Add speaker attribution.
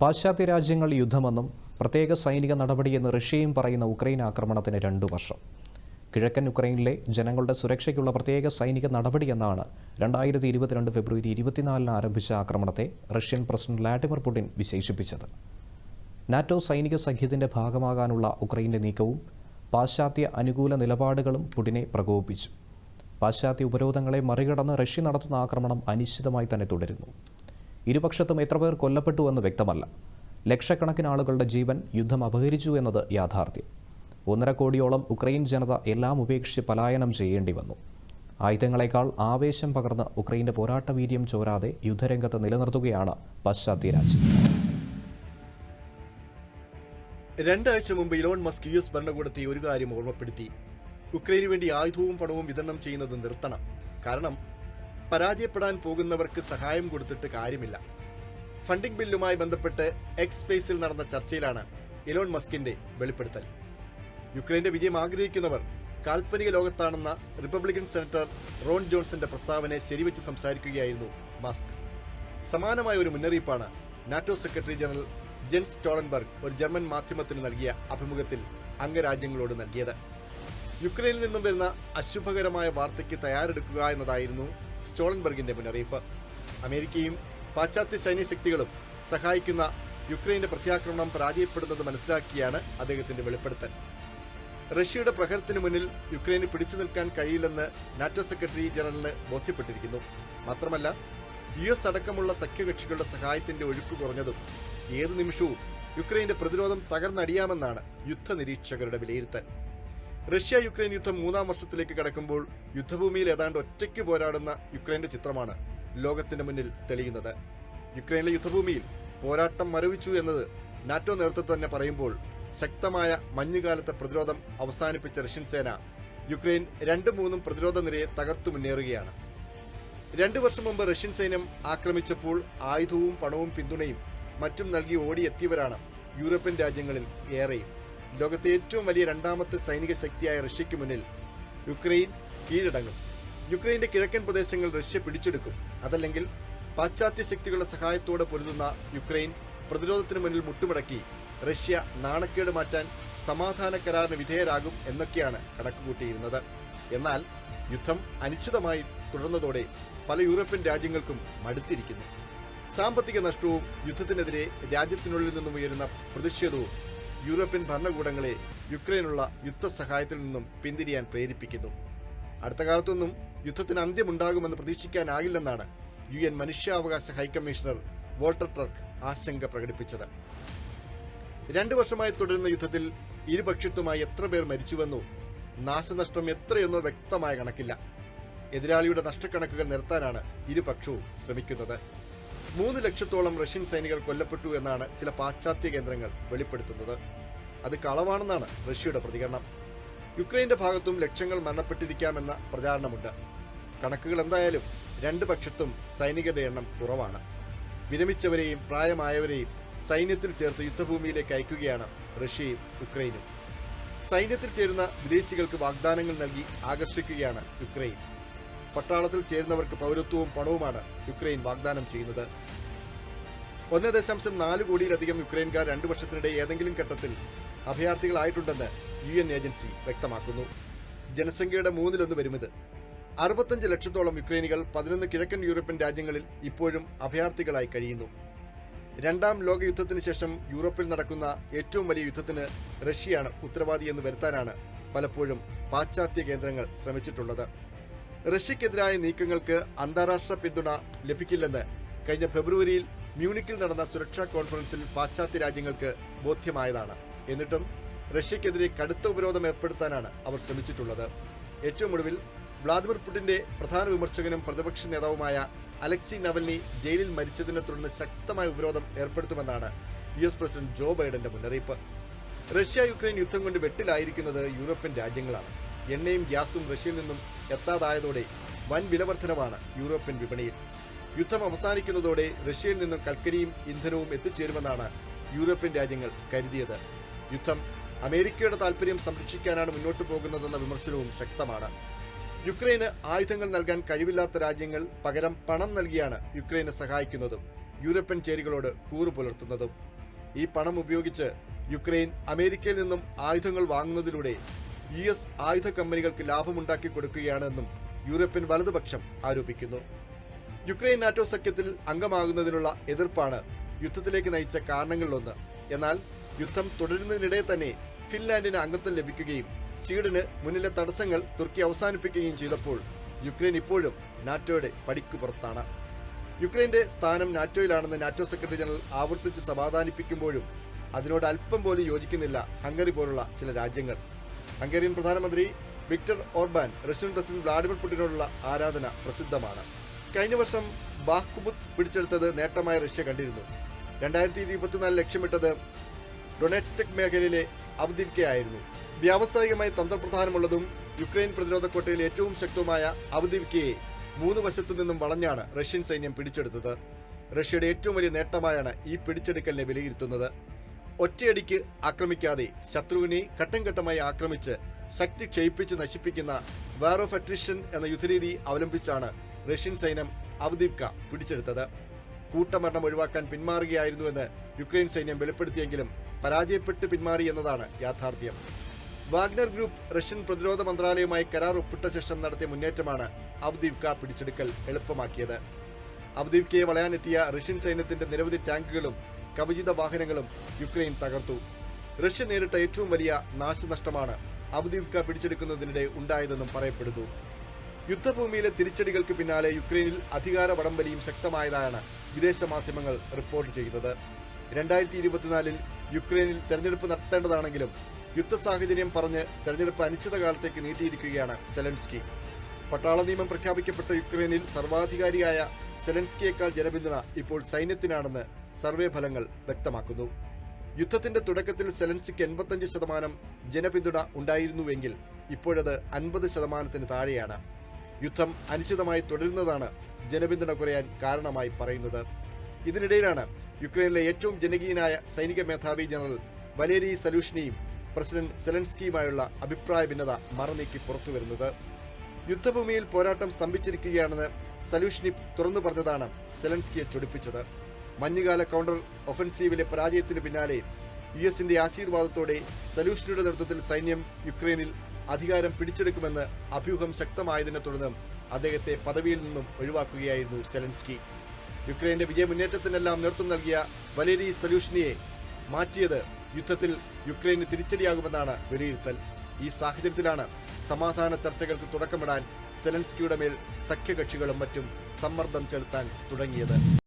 Speaker 1: പാശ്ചാത്യ രാജ്യങ്ങൾ യുദ്ധമെന്നും പ്രത്യേക സൈനിക നടപടിയെന്ന് റഷ്യയും പറയുന്ന ഉക്രൈൻ ആക്രമണത്തിന് രണ്ടു വർഷം. കിഴക്കൻ ഉക്രൈനിലെ ജനങ്ങളുടെ സുരക്ഷയ്ക്കുള്ള പ്രത്യേക സൈനിക നടപടിയെന്നാണ് രണ്ടായിരത്തി ഇരുപത്തിരണ്ട് ഫെബ്രുവരി ഇരുപത്തിനാലിന് ആരംഭിച്ച ആക്രമണത്തെ റഷ്യൻ പ്രസിഡന്റ് വ്ളാഡിമിർ പുടിൻ വിശേഷിപ്പിച്ചത്. നാറ്റോ സൈനിക സഖ്യത്തിന്റെ ഭാഗമാകാനുള്ള ഉക്രൈന്റെ നീക്കവും പാശ്ചാത്യ അനുകൂല നിലപാടുകളും പുടിനെ പ്രകോപിപ്പിച്ചു. പാശ്ചാത്യ ഉപരോധങ്ങളെ മറികടന്ന് റഷ്യ നടത്തുന്ന ആക്രമണം അനിശ്ചിതമായി തന്നെ തുടരുന്നു. ഇരുപക്ഷത്തും എത്ര പേർ കൊല്ലപ്പെട്ടുവെന്ന് വ്യക്തമല്ല. ലക്ഷക്കണക്കിന് ആളുകളുടെ ജീവൻ യുദ്ധം അപഹരിച്ചു എന്നത് യാഥാർത്ഥ്യം. ഒന്നര കോടിയോളം ഉക്രൈൻ ജനത എല്ലാം ഉപേക്ഷിച്ച് പലായനം ചെയ്യേണ്ടി വന്നു. ആയുധങ്ങളെക്കാൾ ആവേശം പകർന്ന് ഉക്രൈന്റെ പോരാട്ടവീര്യം ചോരാതെ യുദ്ധരംഗത്ത് നിലനിർത്തുകയാണ് പാശ്ചാത്യ രാജ്യം.
Speaker 2: രണ്ടാഴ്ച മുമ്പ് ഇലോൺ മസ്ക് യു എസ് ഭരണകൂടത്തെ ഒരു കാര്യം ഓർമ്മപ്പെടുത്തി. ഉക്രൈനു വേണ്ടി ആയുധവും പണവും വിതരണം ചെയ്യുന്നത് നിർത്തണം. കാരണം പരാജയപ്പെടാൻ പോകുന്നവർക്ക് സഹായം കൊടുത്തിട്ട് കാര്യമില്ല. ഫണ്ടിംഗ് ബില്ലുമായി ബന്ധപ്പെട്ട് എക്സ് സ്പേസിൽ നടന്ന ചർച്ചയിലാണ് ഇലോൺ മസ്കിന്റെ വെളിപ്പെടുത്തൽ. യുക്രൈന്റെ വിജയം ആഗ്രഹിക്കുന്നവർ കാൽപ്പനിക ലോകത്താണെന്ന റിപ്പബ്ലിക്കൻ സെനറ്റർ റോൺ ജോൺസന്റെ പ്രസ്താവനയെ ശരിവെച്ച് സംസാരിക്കുകയായിരുന്നു മസ്ക്. സമാനമായ ഒരു മുന്നറിയിപ്പാണ് NATO secretary general Jens Stoltenberg ഒരു ജർമ്മൻ മാധ്യമത്തിന് നൽകിയ അഭിമുഖത്തിൽ അംഗരാജ്യങ്ങളോട് നൽകിയത്. യുക്രൈനിൽ നിന്നും വരുന്ന അശുഭകരമായ വാർത്തയ്ക്ക് തയ്യാറെടുക്കുക എന്നതായിരുന്നു സ്റ്റോളൻബർഗിന്റെ മുന്നറിയിപ്പ്. അമേരിക്കയും പാശ്ചാത്യ സൈന്യശക്തികളും സഹായിക്കുന്ന യുക്രൈന്റെ പ്രത്യാക്രമണം പരാജയപ്പെടുന്നത് മനസ്സിലാക്കിയാണ് അദ്ദേഹത്തിന്റെ വെളിപ്പെടുത്തൽ. റഷ്യയുടെ പ്രഹരത്തിന് മുന്നിൽ യുക്രൈന് പിടിച്ചു നിൽക്കാൻ കഴിയില്ലെന്ന് നാറ്റോ സെക്രട്ടറി ജനറലിന് ബോധ്യപ്പെട്ടിരിക്കുന്നു. മാത്രമല്ല യു എസ് അടക്കമുള്ള സഖ്യകക്ഷികളുടെ സഹായത്തിന്റെ ഒഴുക്ക് കുറഞ്ഞതും ഏതു നിമിഷവും യുക്രൈന്റെ പ്രതിരോധം തകർന്നടിയാമെന്നാണ് യുദ്ധ നിരീക്ഷകരുടെ വിലയിരുത്തൽ. റഷ്യ യുക്രൈൻ യുദ്ധം മൂന്നാം വർഷത്തിലേക്ക് കടക്കുമ്പോൾ യുദ്ധഭൂമിയിൽ ഏതാണ്ട് ഒറ്റയ്ക്ക് പോരാടുന്ന യുക്രൈന്റെ ചിത്രമാണ് ലോകത്തിന്റെ മുന്നിൽ തെളിയുന്നത്. യുക്രൈനിലെ യുദ്ധഭൂമിയിൽ പോരാട്ടം മരവിച്ചു എന്നത് നാറ്റോ നേതൃത്വം തന്നെ പറയുമ്പോൾ ശക്തമായ മഞ്ഞുകാലത്തെ പ്രതിരോധം അവസാനിപ്പിച്ച റഷ്യൻ സേന യുക്രൈൻ രണ്ടും മൂന്നും പ്രതിരോധ നിരയെ തകർത്തു മുന്നേറുകയാണ്. രണ്ടു വർഷം മുമ്പ് റഷ്യൻ സൈന്യം ആക്രമിച്ചപ്പോൾ ആയുധവും പണവും പിന്തുണയും മറ്റും നൽകി ഓടിയെത്തിയവരാണ് യൂറോപ്യൻ രാജ്യങ്ങളിൽ ഏറെയും. ലോകത്തെ ഏറ്റവും വലിയ രണ്ടാമത്തെ സൈനിക ശക്തിയായ റഷ്യയ്ക്ക് മുന്നിൽ യുക്രൈൻ കീഴടങ്ങും. യുക്രൈന്റെ കിഴക്കൻ പ്രദേശങ്ങൾ റഷ്യ പിടിച്ചെടുക്കും. അതല്ലെങ്കിൽ പാശ്ചാത്യ ശക്തികളുടെ സഹായത്തോടെ പൊരുതുന്ന യുക്രൈൻ പ്രതിരോധത്തിന് മുന്നിൽ മുട്ടുമടക്കി റഷ്യ നാണക്കേട് മാറ്റാൻ സമാധാന കരാറിന് വിധേയരാകും എന്നൊക്കെയാണ് കണക്കുകൂട്ടിയിരുന്നത്. എന്നാൽ യുദ്ധം അനിശ്ചിതമായി തുടർന്നതോടെ പല യൂറോപ്യൻ രാജ്യങ്ങൾക്കും മടുത്തിരിക്കുന്നു. സാമ്പത്തിക നഷ്ടവും യുദ്ധത്തിനെതിരെ രാജ്യത്തിനുള്ളിൽ നിന്നും ഉയരുന്ന പ്രതിഷേധവും യൂറോപ്യൻ ഭരണകൂടങ്ങളെ യുക്രൈനുള്ള യുദ്ധസഹായത്തിൽ നിന്നും പിന്തിരിയാൻ പ്രേരിപ്പിക്കുന്നു. അടുത്ത കാലത്തൊന്നും യുദ്ധത്തിന് അന്ത്യമുണ്ടാകുമെന്ന് പ്രതീക്ഷിക്കാനാകില്ലെന്നാണ് യു എൻ മനുഷ്യാവകാശ ഹൈക്കമ്മീഷണർ വോൾട്ടർ ടർക്ക് ആശങ്ക പ്രകടിപ്പിച്ചത്. രണ്ടു വർഷമായി തുടരുന്ന യുദ്ധത്തിൽ ഇരുപക്ഷത്തുമായി എത്ര പേർ മരിച്ചുവെന്നോ നാശനഷ്ടം എത്രയെന്നോ വ്യക്തമായ കണക്കില്ല. എതിരാളിയുടെ നഷ്ടക്കണക്കുകൾ നിർത്താനാണ് ഇരുപക്ഷവും ശ്രമിക്കുന്നത്. മൂന്ന് ലക്ഷത്തോളം റഷ്യൻ സൈനികർ കൊല്ലപ്പെട്ടു എന്നാണ് ചില പാശ്ചാത്യ കേന്ദ്രങ്ങൾ വെളിപ്പെടുത്തുന്നത്. അത് കളവാണെന്നാണ് റഷ്യയുടെ പ്രതികരണം. യുക്രൈന്റെ ഭാഗത്തും ലക്ഷങ്ങൾ മരണപ്പെട്ടിരിക്കാമെന്ന പ്രചാരണമുണ്ട്. കണക്കുകൾ എന്തായാലും രണ്ട് പക്ഷത്തും സൈനികരുടെ എണ്ണം കുറവാണ്. വിരമിച്ചവരെയും പ്രായമായവരെയും സൈന്യത്തിൽ ചേർത്ത് യുദ്ധഭൂമിയിലേക്ക് അയക്കുകയാണ് റഷ്യയും യുക്രൈനും. സൈന്യത്തിൽ ചേരുന്ന വിദേശികൾക്ക് വാഗ്ദാനങ്ങൾ നൽകി ആകർഷിക്കുകയാണ് യുക്രൈൻ. പട്ടാളത്തിൽ ചേരുന്നവർക്ക് പൗരത്വവും പണവുമാണ് യുക്രൈൻ വാഗ്ദാനം ചെയ്യുന്നത്. ഒന്ന് ദശാംശം നാല് കോടിയിലധികം യുക്രൈൻകാർ രണ്ടു വർഷത്തിനിടെ ഏതെങ്കിലും ഘട്ടത്തിൽ അഭയാർത്ഥികളായിട്ടുണ്ടെന്ന് യു എൻ ഏജൻസി വ്യക്തമാക്കുന്നു. ജനസംഖ്യയുടെ മൂന്നിലൊന്ന് വരുമിത്. അറുപത്തഞ്ച് ലക്ഷത്തോളം യുക്രൈനികൾ പതിനൊന്ന് കിഴക്കൻ യൂറോപ്യൻ രാജ്യങ്ങളിൽ ഇപ്പോഴും അഭയാർത്ഥികളായി കഴിയുന്നു. രണ്ടാം ലോക യുദ്ധത്തിന് ശേഷം യൂറോപ്പിൽ നടക്കുന്ന ഏറ്റവും വലിയ യുദ്ധത്തിന് റഷ്യയാണ് ഉത്തരവാദിയെന്ന് വരുത്താനാണ് പലപ്പോഴും പാശ്ചാത്യ കേന്ദ്രങ്ങൾ ശ്രമിച്ചിട്ടുള്ളത്. റഷ്യക്കെതിരായ നീക്കങ്ങൾക്ക് അന്താരാഷ്ട്ര പിന്തുണ ലഭിക്കില്ലെന്ന് കഴിഞ്ഞ ഫെബ്രുവരിയിൽ മ്യൂണിക്കിൽ നടന്ന സുരക്ഷാ കോൺഫറൻസിൽ പാശ്ചാത്യ രാജ്യങ്ങൾക്ക് ബോധ്യമായതാണ്. എന്നിട്ടും റഷ്യക്കെതിരെ കടുത്ത ഉപരോധം ഏർപ്പെടുത്താനാണ് അവർ ശ്രമിച്ചിട്ടുള്ളത്. ഏറ്റവും ഒടുവിൽ വ്ളാദിമിർ പുടിന്റെ പ്രധാന വിമർശകനും പ്രതിപക്ഷ നേതാവുമായ അലക്സി നവൽനി ജയിലിൽ മരിച്ചതിനെ തുടർന്ന് ശക്തമായ ഉപരോധം ഏർപ്പെടുത്തുമെന്നാണ് യു എസ് പ്രസിഡന്റ് ജോ ബൈഡന്റെ മുന്നറിയിപ്പ്. റഷ്യ യുക്രൈൻ യുദ്ധം കൊണ്ട് വെട്ടിലായിരിക്കുന്നത് യൂറോപ്യൻ രാജ്യങ്ങളാണ്. എണ്ണയും ഗ്യാസും റഷ്യയിൽ നിന്നും എത്താതായതോടെ വൻ വിലവർദ്ധനവാണ് യൂറോപ്യൻ വിപണിയിൽ. യുദ്ധം അവസാനിക്കുന്നതോടെ റഷ്യയിൽ നിന്നും കൽക്കരിയും ഇന്ധനവും എത്തിച്ചേരുമെന്നാണ് യൂറോപ്യൻ രാജ്യങ്ങൾ കരുതിയത്. യുദ്ധം അമേരിക്കയുടെ താൽപര്യം സംരക്ഷിക്കാനാണ് മുന്നോട്ടു പോകുന്നതെന്ന വിമർശനവും ശക്തമാണ്. യുക്രൈന് ആയുധങ്ങൾ നൽകാൻ കഴിവില്ലാത്ത രാജ്യങ്ങൾ പകരം പണം നൽകിയാണ് യുക്രൈനെ സഹായിക്കുന്നതും യൂറോപ്യൻ ചേരികളോട് കൂറു പുലർത്തുന്നതും. ഈ പണം ഉപയോഗിച്ച് യുക്രൈൻ അമേരിക്കയിൽ നിന്നും ആയുധങ്ങൾ വാങ്ങുന്നതിലൂടെ യു എസ് ആയുധ കമ്പനികൾക്ക് ലാഭമുണ്ടാക്കി കൊടുക്കുകയാണെന്നും യൂറോപ്യൻ വലതുപക്ഷം ആരോപിക്കുന്നു. യുക്രൈൻ നാറ്റോ സഖ്യത്തിൽ അംഗമാകുന്നതിനുള്ള എതിർപ്പാണ് യുദ്ധത്തിലേക്ക് നയിച്ച കാരണങ്ങളിലൊന്ന്. എന്നാൽ യുദ്ധം തുടരുന്നതിനിടെ തന്നെ ഫിൻലാൻഡിന് അംഗത്വം ലഭിക്കുകയും സ്വീഡന് മുന്നിലെ തടസ്സങ്ങൾ തുർക്കി അവസാനിപ്പിക്കുകയും ചെയ്തപ്പോൾ യുക്രൈൻ ഇപ്പോഴും നാറ്റോയുടെ പടിക്കു പുറത്താണ്. യുക്രൈന്റെ സ്ഥാനം നാറ്റോയിലാണെന്ന് നാറ്റോ സെക്രട്ടറി ജനറൽ ആവർത്തിച്ച് സമാധാനിപ്പിക്കുമ്പോഴും അതിനോട് അല്പം പോലും യോജിക്കുന്നില്ല ഹംഗറി പോലുള്ള ചില രാജ്യങ്ങൾ. ഹംഗേറിയൻ പ്രധാനമന്ത്രി Viktor Orban Russian president Vladimir പുടിനോടുള്ള ആരാധന പ്രസിദ്ധമാണ്. കഴിഞ്ഞ വർഷം ബാഹ്കുബുദ് പിടിച്ചെടുത്തത് നേട്ടമായ റഷ്യ കണ്ടിരുന്നു. രണ്ടായിരത്തി ഇരുപത്തിനാല് ലക്ഷ്യമിട്ടത് ഡൊണാറ്റ്സ്റ്റെക് മേഖലയിലെ അവധിവിക്കയായിരുന്നു. വ്യാവസായികമായി തന്ത്രപ്രധാനമുള്ളതും യുക്രൈൻ പ്രതിരോധ കോട്ടയിൽ ഏറ്റവും ശക്തവുമായ അവധിവിക്കയെ മൂന്ന് വശത്തു നിന്നും വളഞ്ഞാണ് റഷ്യൻ സൈന്യം പിടിച്ചെടുത്തത്. റഷ്യയുടെ ഏറ്റവും വലിയ നേട്ടമായാണ് ഈ പിടിച്ചെടുക്കലിനെ വിലയിരുത്തുന്നത്. ഒറ്റയടിക്ക് ആക്രമിക്കാതെ ശത്രുവിനെ ഘട്ടം ഘട്ടമായി ആക്രമിച്ച് ശക്തി ക്ഷയിപ്പിച്ച് നശിപ്പിക്കുന്ന വാർ ഓഫ് അട്രിഷൻ എന്ന യുദ്ധരീതി അവലംബിച്ചാണ് റഷ്യൻ സൈന്യം അവദീപ്ക പിടിച്ചെടുത്തത്. കൂട്ടമരണം ഒഴിവാക്കാൻ പിന്മാറുകയായിരുന്നുവെന്ന് യുക്രൈൻ സൈന്യം വെളിപ്പെടുത്തിയെങ്കിലും പരാജയപ്പെട്ട് പിന്മാറി എന്നതാണ് യാഥാർത്ഥ്യം. വാഗ്നർ ഗ്രൂപ്പ് റഷ്യൻ പ്രതിരോധ മന്ത്രാലയവുമായി കരാർ ഒപ്പിട്ട ശേഷം നടത്തിയ മുന്നേറ്റമാണ് അവദീപ്ക പിടിച്ചെടുക്കൽ എളുപ്പമാക്കിയത്. അവദീപ്കയെ വളയാനെത്തിയ റഷ്യൻ സൈന്യത്തിന്റെ നിരവധി ടാങ്കുകളും കവചിത വാഹനങ്ങളും യുക്രൈൻ തകർത്തു. റഷ്യ നേരിട്ട ഏറ്റവും വലിയ നാശനഷ്ടമാണ് അബുദീവ്ക പിടിച്ചെടുക്കുന്നതിനിടെ ഉണ്ടായതെന്നും പറയപ്പെടുന്നു. യുദ്ധഭൂമിയിലെ തിരിച്ചടികൾക്ക് പിന്നാലെ യുക്രൈനിൽ അധികാര വടംവലിയും ശക്തമായതാണ് വിദേശ മാധ്യമങ്ങൾ റിപ്പോർട്ട് ചെയ്യുന്നത്. രണ്ടായിരത്തി ഇരുപത്തിനാലിൽ യുക്രൈനിൽ തെരഞ്ഞെടുപ്പ് നടത്തേണ്ടതാണെങ്കിലും യുദ്ധ സാഹചര്യം പറഞ്ഞ് തെരഞ്ഞെടുപ്പ് അനിശ്ചിതകാലത്തേക്ക് നീട്ടിയിരിക്കുകയാണ് സെലൻസ്കി. പട്ടാള നിയമം പ്രഖ്യാപിക്കപ്പെട്ട യുക്രൈനിൽ സർവാധികാരിയായ സെലൻസ്കിയേക്കാൾ ജനപിന്തുണ ഇപ്പോൾ സൈന്യത്തിനാണെന്ന് സർവേ ഫലങ്ങൾ വ്യക്തമാക്കുന്നു. യുദ്ധത്തിന്റെ തുടക്കത്തിൽ സെലൻസിക്ക് എൺപത്തഞ്ച് ശതമാനം ജനപിന്തുണ ഉണ്ടായിരുന്നുവെങ്കിൽ ഇപ്പോഴത് അൻപത് ശതമാനത്തിന് താഴെയാണ്. യുദ്ധം അനിശ്ചിതമായി തുടരുന്നതാണ് ജനപിന്തുണ കുറയാൻ കാരണമായി പറയുന്നത്. ഇതിനിടയിലാണ് യുക്രൈനിലെ ഏറ്റവും ജനകീയനായ സൈനിക മേധാവി ജനറൽ വലേരി സലൂഷ്നിയും പ്രസിഡന്റ് സെലൻസ്കിയുമായുള്ള അഭിപ്രായ ഭിന്നത മറനീക്കി പുറത്തുവരുന്നത്. യുദ്ധഭൂമിയിൽ പോരാട്ടം സ്തംഭിച്ചിരിക്കുകയാണെന്ന് സലൂഷ്നി തുറന്നു പറഞ്ഞതാണ് സെലൻസ്കിയെ ചൊടിപ്പിച്ചത്. മഞ്ഞുകാല കൗണ്ടർ ഒഫൻസീവിലെ പരാജയത്തിന് പിന്നാലെ യു എസിന്റെ ആശീർവാദത്തോടെ സലൂഷ്നിയുടെ നേതൃത്വത്തിൽ സൈന്യം യുക്രൈനിൽ അധികാരം പിടിച്ചെടുക്കുമെന്ന് അഭ്യൂഹം ശക്തമായതിനെ തുടർന്ന് അദ്ദേഹത്തെ പദവിയിൽ നിന്നും ഒഴിവാക്കുകയായിരുന്നു സെലൻസ്കി. യുക്രൈന്റെ വിജയമുന്നേറ്റത്തിനെല്ലാം നേതൃത്വം നൽകിയ വലേരി സലൂഷ്നിയെ മാറ്റിയത് യുദ്ധത്തിൽ യുക്രൈന് തിരിച്ചടിയാകുമെന്നാണ് വിലയിരുത്തൽ. ഈ സാഹചര്യത്തിലാണ് സമാധാന ചർച്ചകൾക്ക് തുടക്കമിടാൻ സെലൻസ്കിയുടെ മേൽ സഖ്യകക്ഷികളും മറ്റും സമ്മർദ്ദം ചെലുത്താൻ തുടങ്ങിയത്.